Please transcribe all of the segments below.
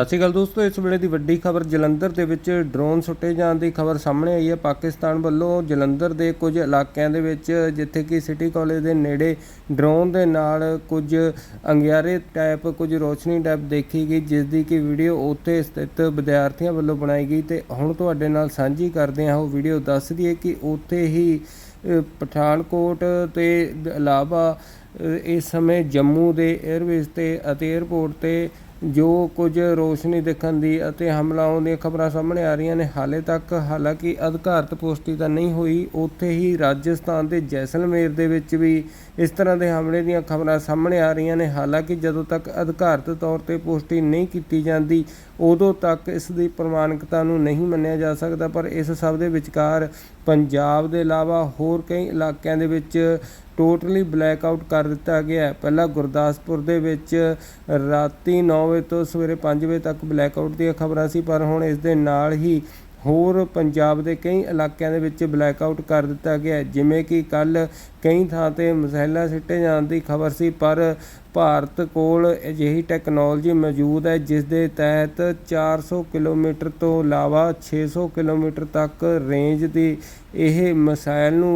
ਸਤਿ ਸ਼੍ਰੀ ਅਕਾਲ ਦੋਸਤੋ, ਇਸ ਵੇਲੇ ਦੀ ਵੱਡੀ ਖਬਰ ਜਲੰਧਰ ਦੇ ਵਿੱਚ ਡਰੋਨ ਸੁੱਟੇ ਜਾਣ ਦੀ ਖਬਰ ਸਾਹਮਣੇ ਆਈ ਹੈ। ਪਾਕਿਸਤਾਨ ਵੱਲੋਂ ਜਲੰਧਰ ਦੇ ਕੁਝ ਇਲਾਕਿਆਂ ਦੇ ਵਿੱਚ ਜਿੱਥੇ ਕਿ ਸਿਟੀ ਕਾਲਜ ਦੇ ਨੇੜੇ ਡਰੋਨ ਦੇ ਨਾਲ ਕੁਝ ਅੰਗਿਆਰੇ ਟਾਈਪ, ਕੁਝ ਰੋਸ਼ਨੀ ਟਾਈਪ ਦੇਖੀ ਗਈ, ਜਿਸ ਦੀ ਕਿ ਵੀਡੀਓ ਉੱਥੇ ਸਥਿਤ ਵਿਦਿਆਰਥੀਆਂ ਵੱਲੋਂ ਬਣਾਈ ਗਈ ਤੇ ਹੁਣ ਤੁਹਾਡੇ ਨਾਲ ਸਾਂਝੀ ਕਰਦੇ ਹਾਂ। ਉਹ ਵੀਡੀਓ ਦੱਸ ਦਈਏ ਕਿ ਉੱਥੇ ਹੀ ਪਠਾਨਕੋਟ ਤੇ ਇਲਾਵਾ ਇਸ ਸਮੇਂ ਜੰਮੂ ਦੇ 에ਅਰਵੇਜ਼ ਤੇ ਅਤੇ 에ਅਰਪੋਰਟ ਤੇ ਜੋ ਕੁਝ ਰੋਸ਼ਨੀ ਦੇਖਣ ਦੀ ਅਤੇ ਹਮਲਾ ਦੀਆਂ ਖਬਰਾਂ ਸਾਹਮਣੇ ਆ ਰਹੀਆਂ ਨੇ, ਹਾਲੇ ਤੱਕ ਹਾਲਾਂਕਿ ਅਧਿਕਾਰਤ ਪੁਸ਼ਟੀ ਤਾਂ ਨਹੀਂ ਹੋਈ, ਉੱਥੇ ਹੀ ਰਾਜਸਥਾਨ ਦੇ ਜੈਸਲਮੇਰ ਦੇ ਵਿੱਚ ਵੀ ਇਸ ਤਰ੍ਹਾਂ ਦੇ ਹਮਲੇ ਦੀਆਂ ਖਬਰਾਂ ਸਾਹਮਣੇ ਆ ਰਹੀਆਂ ਨੇ। ਹਾਲਾਂਕਿ ਜਦੋਂ ਤੱਕ ਅਧਿਕਾਰਤ ਤੌਰ ਤੇ ਪੁਸ਼ਟੀ ਨਹੀਂ ਕੀਤੀ ਜਾਂਦੀ, ਉਦੋਂ ਤੱਕ ਇਸ ਦੀ ਪ੍ਰਮਾਣਿਕਤਾ ਨੂੰ ਨਹੀਂ ਮੰਨਿਆ ਜਾ ਸਕਦਾ, ਪਰ ਇਸ ਸਭ ਦੇ ਵਿਚਕਾਰ ਪੰਜਾਬ ਦੇ ਇਲਾਵਾ ਹੋਰ ਕਈ ਇਲਾਕਿਆਂ ਦੇ ਵਿੱਚ ਟੋਟਲੀ ਬਲੈਕ ਆਊਟ ਕਰ ਦਿੱਤਾ ਗਿਆ ਪਹਿਲਾਂ ਗੁਰਦਾਸਪੁਰ ਦੇ ਵਿੱਚ ਰਾਤੀ 9 ਵਜੇ ਤੋਂ ਸਵੇਰੇ 5 ਵਜੇ ਤੱਕ ਬਲੈਕ ਆਊਟ ਦੀਆਂ ਖਬਰਾਂ ਸੀ, ਪਰ ਹੁਣ ਇਸ ਦੇ ਨਾਲ ਹੀ ਹੋਰ ਪੰਜਾਬ ਦੇ ਕਈ ਇਲਾਕਿਆਂ ਦੇ ਵਿੱਚ ਬਲੈਕ ਆਊਟ ਕਰ ਦਿੱਤਾ ਗਿਆ ਜਿਵੇਂ ਕਿ ਕੱਲ ਕਈ ਥਾਂ ਤੇ ਮਸਾਇਲਾਂ ਸਿੱਟੇ ਜਾਣ ਦੀ ਖਬਰ ਸੀ, ਪਰ ਭਾਰਤ ਕੋਲ ਅਜਿਹੀ ਟੈਕਨੋਲੋਜੀ ਮੌਜੂਦ ਹੈ, ਜਿਸ ਦੇ ਤਹਿਤ 400 ਕਿਲੋਮੀਟਰ ਤੋਂ ਇਲਾਵਾ 600 ਕਿਲੋਮੀਟਰ ਤੱਕ ਰੇਂਜ ਦੀ ਇਹ ਮਿਸਾਈਲ ਨੂੰ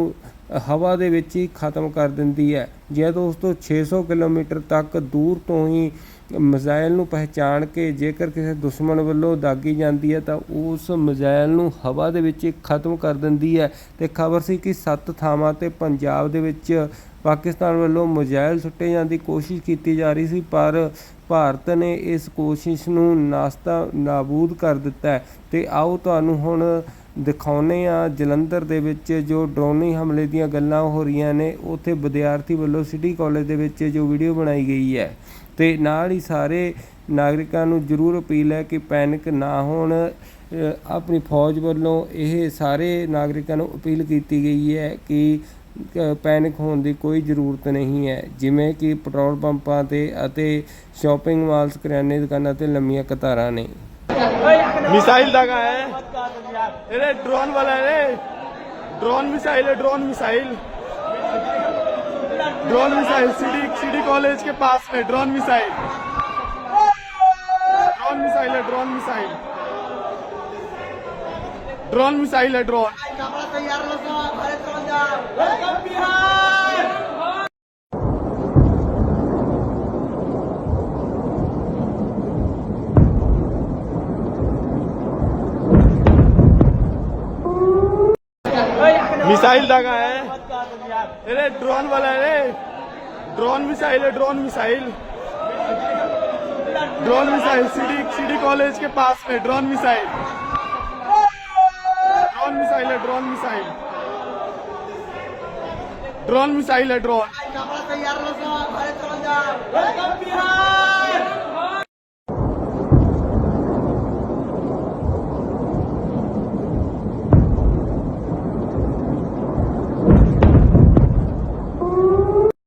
ਹਵਾ ਦੇ ਵਿੱਚ ਹੀ ਖਤਮ ਕਰ ਦਿੰਦੀ ਹੈ। ਜੇ ਦੋਸਤੋ 600 ਕਿਲੋਮੀਟਰ ਤੱਕ ਦੂਰ ਤੋਂ ਹੀ ਮਿਜ਼ਾਈਲ ਨੂੰ ਪਹਿਚਾਣ ਕੇ ਜੇਕਰ ਕਿਸੇ ਦੁਸ਼ਮਣ ਵੱਲੋਂ ਦਾਗੀ ਜਾਂਦੀ ਹੈ, ਤਾਂ ਉਸ ਮਿਜ਼ਾਈਲ ਨੂੰ ਹਵਾ ਦੇ ਵਿੱਚ ਹੀ ਖਤਮ ਕਰ ਦਿੰਦੀ ਹੈ। ਤੇ ਖਬਰ ਸੀ ਕਿ ਸੱਤ ਥਾਵਾਂ ਤੇ ਪੰਜਾਬ ਦੇ ਵਿੱਚ ਪਾਕਿਸਤਾਨ ਵੱਲੋਂ ਮਿਜ਼ਾਈਲ ਸੁੱਟੇ ਜਾਣ ਦੀ ਕੋਸ਼ਿਸ਼ ਕੀਤੀ ਜਾ ਰਹੀ ਸੀ, ਪਰ ਭਾਰਤ ਨੇ ਇਸ ਕੋਸ਼ਿਸ਼ ਨੂੰ ਨਾਸਤਾ ਨਾਬੂਦ ਕਰ ਦਿੱਤਾ ਹੈ। ਤੇ ਆਓ ਤੁਹਾਨੂੰ ਹੁਣ ਦਿਖਾਉਨੇ ਆ ਜਲੰਧਰ ਦੇ ਵਿੱਚ ਜੋ ਡਰੋਨੀ ਹਮਲੇ ਦੀਆਂ ਗੱਲਾਂ ਹੋ ਰਹੀਆਂ ਨੇ, ਉੱਥੇ ਵਿਦਿਆਰਥੀ ਵੱਲੋਂ ਸਿਟੀ ਕਾਲਜ ਦੇ ਵਿੱਚ ਜੋ ਵੀਡੀਓ ਬਣਾਈ ਗਈ ਹੈ। ਤੇ ਨਾਲ ਹੀ ਸਾਰੇ ਨਾਗਰਿਕਾਂ ਨੂੰ ਜ਼ਰੂਰ ਅਪੀਲ ਹੈ ਕਿ ਪੈਨਿਕ ਨਾ ਹੋਣ। ਆਪਣੀ ਫੌਜ ਵੱਲੋਂ ਇਹ ਸਾਰੇ ਨਾਗਰਿਕਾਂ ਨੂੰ ਅਪੀਲ ਕੀਤੀ ਗਈ ਹੈ ਕਿ ਪੈਨਿਕ ਹੋਣ ਦੀ ਕੋਈ ਜ਼ਰੂਰਤ ਨਹੀਂ ਹੈ। ਜਿਵੇਂ ਕਿ ਪੈਟਰੋਲ ਪੰਪਾਂ ਤੇ ਅਤੇ ਸ਼ਾਪਿੰਗ ਮਾਲਸ, ਕਰਿਆਨੇ ਦੁਕਾਨਾਂ ਤੇ ਲੰਮੀਆਂ ਕਤਾਰਾਂ ਨੇ। मिसाइल दागा है। अरे ड्रोन वाला है ड्रोन मिसाइल है drone missile. Drone missile city city college के पास में ड्रोन मिसाइल। ड्रोन मिसाइल है ड्रोन मिसाइल। ड्रोन मिसाइल है ड्रोन। मिसाइल दागा है। अरे ड्रोन वाला है रे। ड्रोन मिसाइल है drone missile. Drone missile city city college के पास में ड्रोन मिसाइल। ड्रोन मिसाइल है ड्रोन मिसाइल। ड्रोन मिसाइल है ड्रोन।